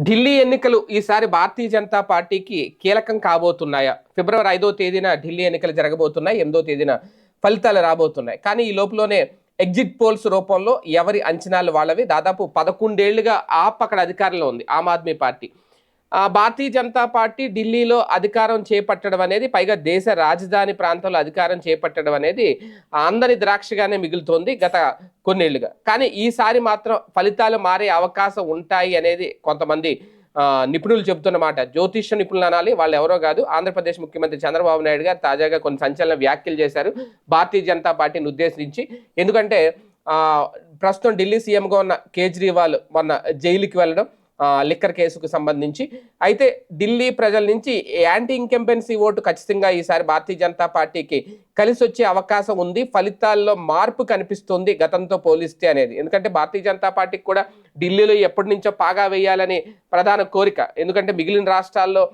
ఢిల్లీ ఎన్నికలు ఈసారి భారతీయ జనతా పార్టీకి కీలకం కాబోతున్నాయా. ఫిబ్రవరి ఐదో తేదీన ఢిల్లీ ఎన్నికలు జరగబోతున్నాయి. ఎనిమిదో తేదీన ఫలితాలు రాబోతున్నాయి. కానీ ఈ లోపులోనే ఎగ్జిట్ పోల్స్ రూపంలో ఎవరి అంచనాలు వాళ్ళవి? దాదాపు పదకొండేళ్ళుగా ఆప్ అక్కడ అధికారంలో ఉంది. ఆమ్ ఆద్మీ పార్టీ. భారతీయ జనతా పార్టీ ఢిల్లీలో అధికారం చేపట్టడం అనేది పైగా దేశ రాజధాని ప్రాంతంలో అధికారం చేపట్టడం అనేది అందరి ద్రాక్షగానే మిగులుతోంది గత కొన్నేళ్ళుగా. కానీ ఈసారి మాత్రం ఫలితాలు మారే అవకాశం ఉంటాయి అనేది కొంతమంది నిపుణులు చెబుతున్నమాట. జ్యోతిష్య నిపుణులు అనాలి వాళ్ళు ఎవరో కాదు. ఆంధ్రప్రదేశ్ ముఖ్యమంత్రి చంద్రబాబు నాయుడు గారు తాజాగా కొన్ని సంచలన వ్యాఖ్యలు చేశారు. భారతీయ జనతా పార్టీని ఉద్దేశించి. ఎందుకంటే ప్రస్తుతం ఢిల్లీ సీఎంగా ఉన్న కేజ్రీవాల్ మొన్న జైలుకి వెళ్ళడం లిక్కర్ కేసుకు సంబంధించి. అయితే ఢిల్లీ ప్రజల నుంచి యాంటీ ఇంకెంపెన్సీ ఓటు ఖచ్చితంగా ఈసారి భారతీయ జనతా పార్టీకి కలిసి వచ్చే అవకాశం ఉంది. ఫలితాల్లో మార్పు కనిపిస్తుంది గతంతో పోలిస్తే అనేది. ఎందుకంటే భారతీయ జనతా పార్టీకి కూడా ఢిల్లీలో ఎప్పటి నుంచో పాగా వేయాలని ప్రధాన కోరిక. ఎందుకంటే మిగిలిన రాష్ట్రాల్లో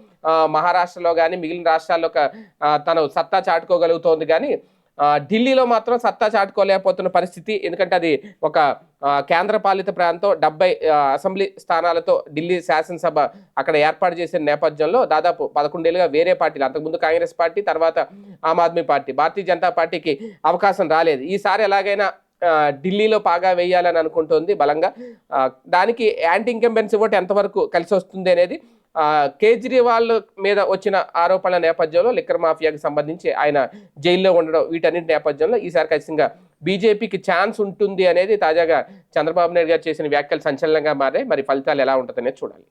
మహారాష్ట్రలో కానీ మిగిలిన రాష్ట్రాల్లో ఒక, తను సత్తా చాటుకోగలుగుతోంది కానీ ఢిల్లీలో మాత్రం సత్తా చాటుకోలేకపోతున్న పరిస్థితి. ఎందుకంటే అది ఒక కేంద్రపాలిత ప్రాంతం. డెబ్బై అసెంబ్లీ స్థానాలతో ఢిల్లీ శాసనసభ అక్కడ ఏర్పాటు చేసిన నేపథ్యంలో దాదాపు పదకొండేళ్ళుగా వేరే పార్టీలు అంతకుముందు కాంగ్రెస్ పార్టీ తర్వాత ఆమ్ ఆద్మీ పార్టీ భారతీయ జనతా పార్టీకి అవకాశం రాలేదు. ఈసారి ఎలాగైనా ఢిల్లీలో పాగా వేయాలని అనుకుంటుంది బలంగా. దానికి యాంటీ ఇంకంబెన్స్ ఓటు ఎంతవరకు కలిసి వస్తుంది అనేది కేజ్రీవాల్ మీద వచ్చిన ఆరోపణల నేపథ్యంలో లిక్కర్ మాఫియాకి సంబంధించి ఆయన జైల్లో ఉండడం వీటన్నిటి నేపథ్యంలో ఈసారి ఖచ్చితంగా బీజేపీకి ఛాన్స్ ఉంటుంది అనేది తాజాగా చంద్రబాబు నాయుడు గారు చేసిన వ్యాఖ్యలు సంచలనంగా మారాయి. మరి ఫలితాలు ఎలా ఉంటుందనేది చూడాలి.